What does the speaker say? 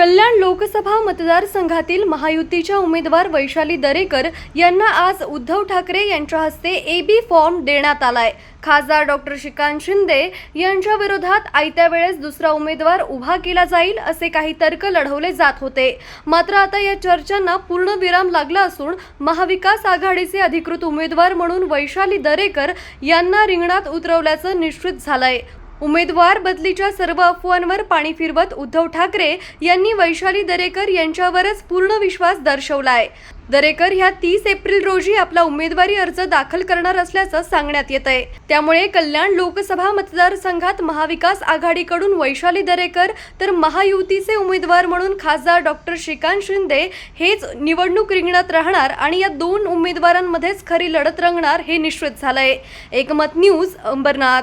कल्याण लोकसभा मतदारसंघातील महायुतीच्या उमेदवार वैशाली दरेकर यांना आज उद्धव ठाकरे यांच्या हस्ते ए बी फॉर्म देण्यात आलाय. खासदार डॉक्टर श्रीकांत शिंदे यांच्या विरोधात आयत्या वेळेस दुसरा उमेदवार उभा केला जाईल असे काही तर्क लढवले जात होते. मात्र आता या चर्चांना पूर्ण विराम लागला असून महाविकास आघाडीचे अधिकृत उमेदवार म्हणून वैशाली दरेकर यांना रिंगणात उतरवल्याचं निश्चित झालंय. उमेदवार बदलीच्या सर्व अफवांवर पाणी फिरवत उद्धव ठाकरे यांनी वैशाली दरेकर यांच्यावरच पूर्ण विश्वास दर्शवलाय. दरेकर ह्या तीस एप्रिल रोजी आपला उमेदवारी अर्ज दाखल करणार असल्याचं सांगण्यात येत आहे त्यामुळे कल्याण लोकसभा मतदारसंघात महाविकास आघाडीकडून वैशाली दरेकर तर महायुतीचे उमेदवार म्हणून खासदार डॉक्टर श्रीकांत शिंदे हेच निवडणूक रिंगणात राहणार आणि या दोन उमेदवारांमध्येच खरी लढत रंगणार हे निश्चित झालंय. एकमत न्यूज अंबरनाथ.